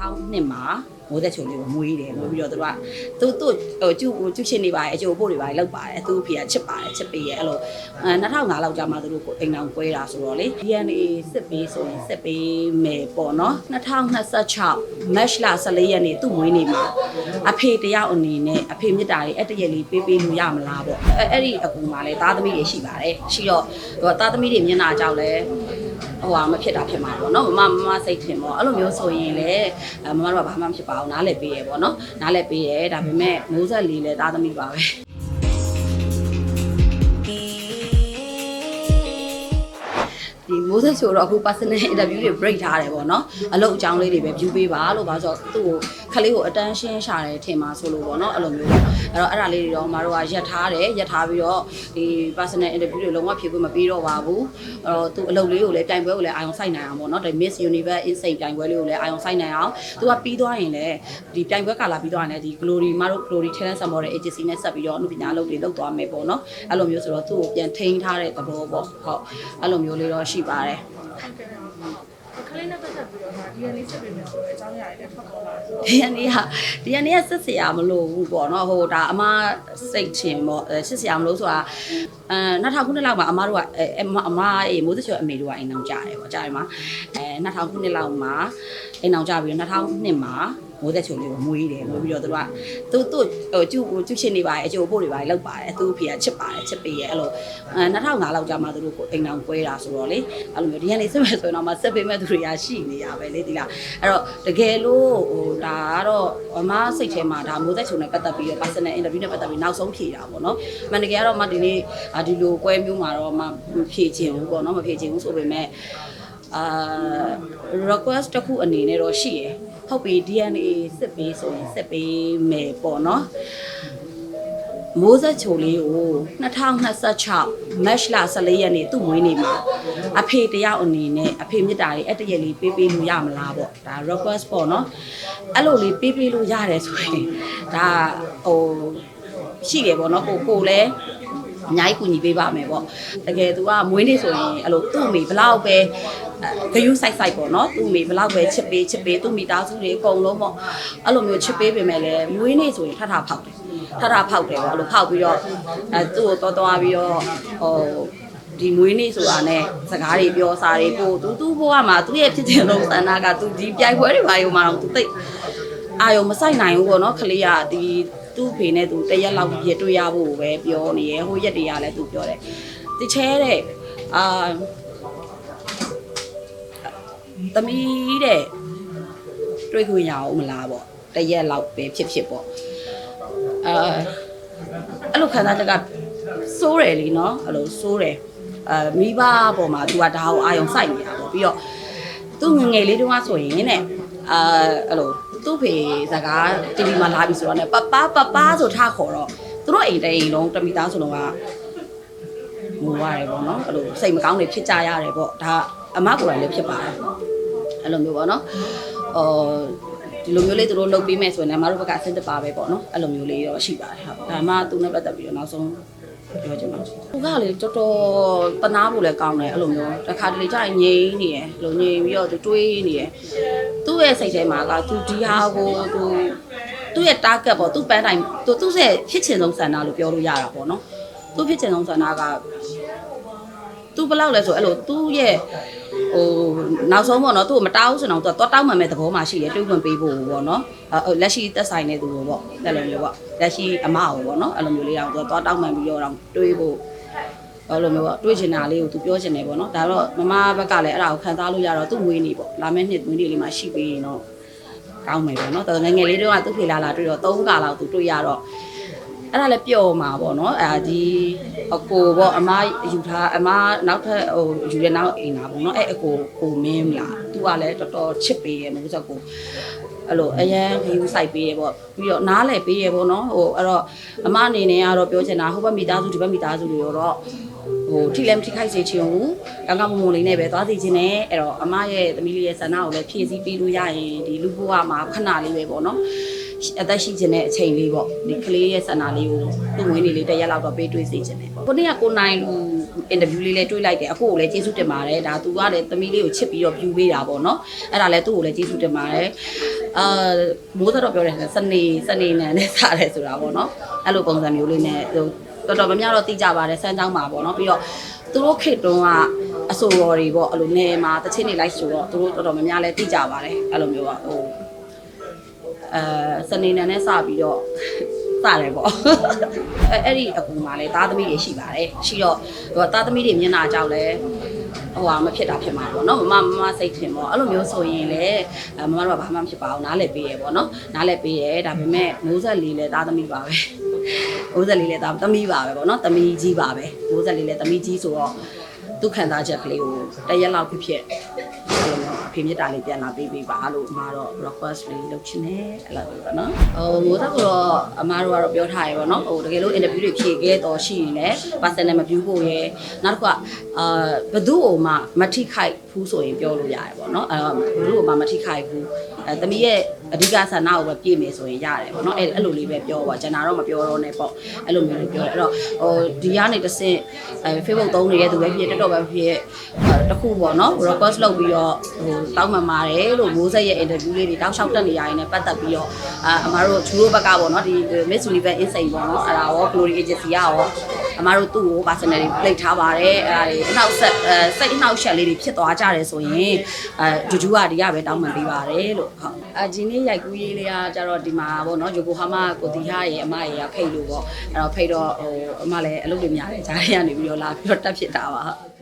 2002မှာ မိုးသက်ချုံလေးကိုမွေးတယ်မွေးပြီးတော့သူကသူသူဟိုကျူကျူချင်းနေပါတယ်အကျိုးပို့တွေပါတယ်လောက်ပါတယ်သူ့ဖေကချစ်ပါတယ်ချစ်ပေးရဲ့အဲ့လိုအဲ2005လောက်ကြာမှသူတို့ကိုအိမ်အောင်ကွဲတာဆိုတော့လေ DNA စစ်ပေးဆိုရင်စစ်ပေးမယ်ပေါ့နော်2026 match လ14ရက်နေ့သူ့မွေးနေ့မှာအဖေတယောက်အနေနဲ့အဖေမြတ်တာလေးအဲ့တရက်လေးပေးပေးလို့ရမလားပေါ့အဲအဲ့ဒီအကူမှာလဲသားသမီးတွေရှိပါတယ်ရှိတော့ဟိုသားသမီးတွေမျက်နှာကြောက်လဲဟိုဟာမဖြစ်တာဖြစ်မှာပေါ့နော်မမမမစိတ်ထင်ပေါ့အဲ့လိုမျိုးဆိုရင်လေအမမတို့ကဘာမှမဖြစ်ပါဘူးနားလည်ပေးရပေါ့နော်နားလည်ပေးရဒါပေမဲ့မိုးဆက်လေးလဲသားသမီးပါပဲဒီမိုးဆက်ဆိုတော့အခု personal interview တွေ break ထားတယ်ပေါ့နော်အလုပ်အကြောင်းလေးတွေပဲ view ပေးပါလို့ပါဆိုတော့သူ့ကို ခလေးကို attention ရှာတယ်ထင်ပါဆိုလို့ပေါ့နော်အဲ့လိုမျိုးအဲ့တော့အဲ့ဒါလေးတွေတော့မတို့ကရက်ထားတယ်ရက်ထားပြီးတော့ဒီ personal interview တွေလုံးဝဖြေခွင့်မပေးတော့ပါဘူးအဲ့တော့သူအလုပ်လေးကိုလည်းပြိုင်ပွဲကိုလည်းအာရုံစိုက်နိုင်အောင်ပေါ့နော်ဒီ Miss Universe Insane ပြိုင်ပွဲလေးကိုလည်းအာရုံစိုက်နိုင်အောင်သူကပြီးသွားရင်လည်းဒီပြိုင်ပွဲကာလာပြီးသွားရင်လည်းဒီ Glory မတို့ Glory Talent Summit ရဲ့ agency နဲ့ဆက်ပြီးတော့အမှုပညာလုပ်တွေလုပ်သွားမယ်ပေါ့နော်အဲ့လိုမျိုးဆိုတော့သူ့ကိုပြန်ထိန်းထားတဲ့သဘောပေါ့ဟုတ်အဲ့လိုမျိုးလေးတော့ရှိပါတယ်ခ လေးနဲ့ပတ်သက်ပြီးတော့ဒါ DNA စစ်ပေးမယ်ဆိုတော့အကြောင်းအရာတွေလည်းဖတ်ပေါ်လာဆိုတော့ဒီကနေ့ကဒီကနေ့ကစစ်စရာမလိုဘူးပေါ့နော်ဟိုဒါအမစိတ်ချင်ပေါ့အဲစစ်စရာမလိုဆိုတာအဲ2000ခုနှစ်လောက်မှာအမတို့ကအဲအမအမအေးမိုးစချောအမေတို့ကအိမ်အောင်ကြတယ်ပေါ့ကြားရမှာအဲ2000ခုနှစ်လောက်မှာအိမ်အောင်ကြပြီးတော့2002မှာ မိုးသက်ချုံလေးကိုမွေးတယ်မွေးပြီးတော့သူကသူသူဟိုကျူကျူချင်းနေပါတယ်အကျိုးပို့တွေပါတယ်လောက်ပါတယ်သူ့ဖေကချစ်ပါတယ်ချစ်ပေးရဲ့အဲ့လိုအဲ2005လောက်ကြာမှသူတို့ကိုအိမ်အောင်ကွဲတာဆိုတော့လေအဲ့လိုမျိုးဒီကနေ့စစ်မဲ့ဆိုရင်တော့မစစ်ပေးမဲ့သူတွေကရှိနေရပဲလေဒီလားအဲ့တော့တကယ်လို့ဟိုဒါကတော့အမစိတ်ထဲမှာဒါမိုးသက်ချုံနဲ့ပတ်သက်ပြီးတော့ personal interview နဲ့ပတ်သက်ပြီးနောက်ဆုံးဖြေတာပေါ့နော်အမှန်တကယ်ကတော့မဒီနေ့အာဒီလိုကွဲမျိုးမှာတော့မဖြေချင်ဘူးပေါ့နော်မဖြေချင်ဘူးဆိုပေမဲ့အာ request တစ်ခုအနေနဲ့တော့ရှိရယ် ဟုတ်ပြီ DNA စစ်ပေးဆိုရင်စစ်ပေးမယ်ပေါ့နော်မိုးဆက်ချိုလေးကို2026 match လ14ရက်နေ့သူ့မွေးနေ့မှာအဖေတယောက်အနေနဲ့အဖေမြတ်တာလေးအဲ့တရက်လေးပေးပေးလို့ရမလားပေါ့ဒါ request ပေါ့နော်အဲ့လိုလေးပေးပေးလို့ရတယ်ဆိုရင်ဒါဟိုရှိတယ်ပေါ့နော်ကိုကိုလည်း အများကြီးကူညီပေးပါမယ်ပေါ့တကယ်သူကမွေးနေ့ဆိုရင်အဲ့လိုသူ့အမေဘလောက်ပဲဂယုစိုက်စိုက်ပေါ့နော်သူ့အမေဘလောက်ပဲချစ်ပေးချစ်ပေးသူ့မိသားစုတွေအကုန်လုံးပေါ့အဲ့လိုမျိုးချစ်ပေးပေမဲ့လည်းမွေးနေ့ဆိုရင်ထထဖောက်တယ်ထထဖောက်တယ်ပေါ့အဲ့လိုဖောက်ပြီးတော့အဲသူ့ကိုတော်တော်ပြီးတော့ဟိုဒီမွေးနေ့ဆိုတာနဲ့စကားတွေပြောစားတွေပို့သူသူ့ဘဝမှာသူ့ရဲ့ဖြစ်တဲ့လုံးဆန္ဒကသူဒီပြိုင်ပွဲတွေပါရုံမှာတော့သူသိ အာယုံမဆိုင်နိုင်ဘူးပေါ့နော်ခလေးကဒီသူ့ဖေနဲ့သူတရက်လောက်ပြတွေ့ရဖို့ပဲပြောနေရဟိုရက်တွေကလည်းသူပြောတယ်တချဲတဲ့အာသမီးတဲ့တွေ့ခွင့်ရအောင်မလားပေါ့တရက်လောက်ပဲဖြစ်ဖြစ်ပေါ့အာအဲ့လိုခံစားချက်ကစိုးတယ်လीနော်အဲ့လိုစိုးတယ်အာမိဘပေါ်မှာ तू ကဒါကိုအာယုံစိုက်နေတာပေါ့ပြီးတော့သူငယ်ငယ်လေးတုန်းကဆိုရင်တဲ့အာအဲ့လို သူ့ဖေစကားတီဗီမှာလာပြီဆိုတော့ねပပပပဆိုထားခေါ်တော့သူတို့အိမ်တဲ့အိမ်လုံးတမိသားဆိုလုံးကငိုရတယ်ပေါ့နော်အဲ့လိုစိတ်မကောင်းတွေဖြစ်ကြရတယ်ပေါ့ဒါအမကိုယ်တိုင်လည်းဖြစ်ပါတယ်အဲ့လိုမျိုးပေါ့နော်အော်ဒီလိုမျိုးလေးသူတို့လုပ်ပေးမယ်ဆိုရင်လည်းအမတို့ဘက်ကအဆင်တပါပဲပေါ့နော်အဲ့လိုမျိုးလေးတော့ရှိပါတယ်ဟုတ်ဒါမှသူနဲ့ပတ်သက်ပြီးတော့နောက်ဆုံး ပြောချင်ပါဘူး။သူကလေတော်တော်တနာဖို့လည်းကောင်းတယ်အဲ့လိုမျိုးတစ်ခါတလေကျရင်ငြိမ်းနေရယ်လိုငြိမ်းပြီးတော့သူတွေးနေရယ်သူ့ရဲ့စိတ်ထဲမှာကသူဒီဟာကိုသူသူ့ရဲ့ target ပေါ့သူ့ပန်းတိုင်းသူသူ့ရဲ့ဖြစ်ချင်ဆုံးဆန္ဒလို့ပြောလို့ရတာပေါ့နော်။သူ့ဖြစ်ချင်ဆုံးဆန္ဒကသူဘယ်လောက်လဲဆိုအဲ့လိုသူ့ရဲ့ဟိုနောက်ဆုံးပေါ့နော်သူ့ကိုမတောင်းစင်အောင်သူကတော့တောင်းမှန်မဲ့သဘောမှရှိတယ်တွေးခွင့်ပေးဖို့ပေါ့နော်အဲလက်ရှိသက်ဆိုင်တဲ့သူကိုပေါ့အဲ့လိုမျိုးပေါ့ လက်ရှိအမကိုပေါ့နော်အဲ့လိုမျိုးလေးတော့သူကတော့တောင်းမှန်ပြီးတော့တွေးဖို့အဲ့လိုမျိုးပေါ့တွေးချင်တာလေးကိုသူပြောချင်တယ်ပေါ့နော်ဒါတော့မမဘက်ကလည်းအဲ့ဒါကိုခံစားလို့ရတော့သူ့မွေးနေပေါ့လာမယ့်နှစ်မွေးနေလေးမှရှိပေးရင်တော့ကောင်းမယ်ပေါ့နော်တော်ငယ်ငယ်လေးတုန်းကသူ့ဖေလာလာတွေ့တော့၃ခါလောက်သူတွေ့ရတော့အဲ့ဒါလည်းပျော်မှာပေါ့နော်အာဒီအကိုပေါ့အမယူထားအမနောက်ထပ်ဟိုယူရနောက်အိမ်လာပေါ့နော်အဲ့အကိုကိုမင်းလာသူကလည်းတော်တော်ချစ်ပေးရဲ့မျိုးစက်ကို အဲ့လိုအရန်ခယူဆိုင်ပေးရပေါ့ပြီးတော့နားလဲပေးရပေါ့နော်ဟိုအဲ့တော့အမအနေနဲ့ကတော့ပြောချင်တာဟိုဘက်မိသားစုဒီဘက်မိသားစုတွေတော့ဟိုထိလည်းမထိခိုက်စေချင်ဘူးကောင်းကောင်းမွန်မွန်လေးနဲ့ပဲသွားစီခြင်းနဲ့အဲ့တော့အမရဲ့သမီးလေးရဲ့ဆန္ဒကိုလည်းဖြည့်ဆည်းပေးလို့ရရင်ဒီလူဘဝမှာခဏလေးပဲပေါ့နော်အသက်ရှိခြင်းတဲ့အချိန်လေးပေါ့ဒီကလေးရဲ့ဆန္ဒလေးကိုသူ့ငွေနေလေးတစ်ရက်လောက်တော့ပေးတွေးစေခြင်းနဲ့ပေါ့ခုနေ့ကကိုနိုင်လူအင်တာဗျူးလေးလည်းတွေးလိုက်တယ်အကိုကိုလည်းကျေးဇူးတင်ပါတယ်ဒါသူကလည်းသမီးလေးကိုချစ်ပြီးတော့ဖြူပေးတာပေါ့နော်အဲ့ဒါလည်းသူ့ကိုလည်းကျေးဇူးတင်ပါတယ် အာမိုးသက်တော့ပြောတယ်စနေစနေနံနဲ့စားတယ်ဆိုတာပေါ့နော်အဲ့လိုပုံစံမျိုးလေးနဲ့ဟိုတော်တော်များများတော့သိကြပါတယ်စမ်းကြောင်းမှာပေါ့နော်ပြီးတော့သူတို့ခေတ်တုန်းကအဆိုတော်တွေပေါ့အဲ့လိုနေမှာတချင်းနေလိုက်ဆိုတော့သူတို့တော်တော်များများလည်းသိကြပါတယ်အဲ့လိုမျိုးကဟိုအဲစနေနံနဲ့စပြီးတော့စတယ်ပေါ့အဲအဲ့ဒီအကူမှာလည်းသားသမီးတွေရှိပါတယ်ရှိတော့ဟိုသားသမီးတွေမျက်နှာကြောက်လဲ ဟိုဟာမဖြစ်တာဖြစ်မှာပေါ့နော်မမမမစိတ်ထင်ပေါ့အဲ့လိုမျိုးဆိုရင်လေအဲမမတို့ကဘာမှမဖြစ်ပါဘူးနားလည်ပေးရပေါ့နော်နားလည်ပေးရဒါပေမဲ့မိုးဆက်လေးလဲသားသမီးပါပဲမိုးဆက်လေးလဲသားသမီးပါပဲပေါ့နော်သမီးကြီးပါပဲမိုးဆက်လေးလဲသမီးကြီးဆိုတော့သူခံစားချက်ကလေးကိုတရက်လောက်ဖြစ်ဖြစ်အဲ့လိုမျိုးအ ဖေမြတ်တာလေးပြန်လာပေးပေးပါလို့အမတော့ request လေးလုပ်ချင်တယ်အဲ့လိုပဲပေါ့နော်ဟိုမိုးဆက်ကတော့အမတို့ကတော့ပြောထားရပေါ့နော်ဟိုတကယ်လို့ interview တွေဖြေခဲ့တော့ရှိရင်လည်း personal မပြုဖို့ရယ်နောက်တစ်ခုကအာဘသူ့ကိုမှမထိခိုက်ဘူးဆိုရင်ပြောလို့ရတယ်ပေါ့နော်အဲဘသူ့ကိုမှမထိခိုက်ဘူးအဲတမီးရဲ့အဓိကဆန္ဒကိုပဲပြည့်မယ်ဆိုရင်ရတယ်ပေါ့နော်အဲ့အဲ့လိုလေးပဲပြောပါကျွန်တော်တော့မပြောတော့နဲ့ပေါ့အဲ့လိုမျိုးလေးပြောတယ်အဲ့တော့ဟိုဒီကနေတစ်ဆင့်အဲ Facebook သုံးနေတဲ့သူပဲဖြစ်တက်တော့ပဲဖြစ်တခုပေါ့နော် request လုပ်ပြီးတော့ဟိုတောင်းမှန်ပါတယ်လို့မိုးဆက်ရဲ့ interview လေးတွေတောက်လျှောက်တက်နေရရင်လည်းပတ်သက်ပြီးတော့အာအမတို့ဂျူရိုဘက်ကပေါ့နော်ဒီ Miss Universe Insight ပေါ့နော်အဲ့ဒါရော Glory Agency ကရော အမတို့သူ့ကို personal တွေ plate ထားပါတယ်အဲ့ဒါတွေအနောက်ဆက်အဲစိတ်အနောက်ရှက်လေးတွေဖြစ်သွားကြတယ်ဆိုရင်အဲဂျူဂျူကဒီကပဲတောင်းပန်ပေးပါတယ်လို့ဟုတ်အဒီနေ့ရိုက်ကူးရေးလေးကကြတော့ဒီမှာပေါ့နော်ယိုကိုဟာမကိုတီဟာရဲ့အမရဲ့ဖိတ်လို့ပေါ့အဲ့တော့ဖိတ်တော့ဟိုအမလည်းအလုပ်တွေများတယ်ဂျားတွေကနေပြီးတော့လာပြီးတော့တက်ဖြစ်တာပါဟုတ်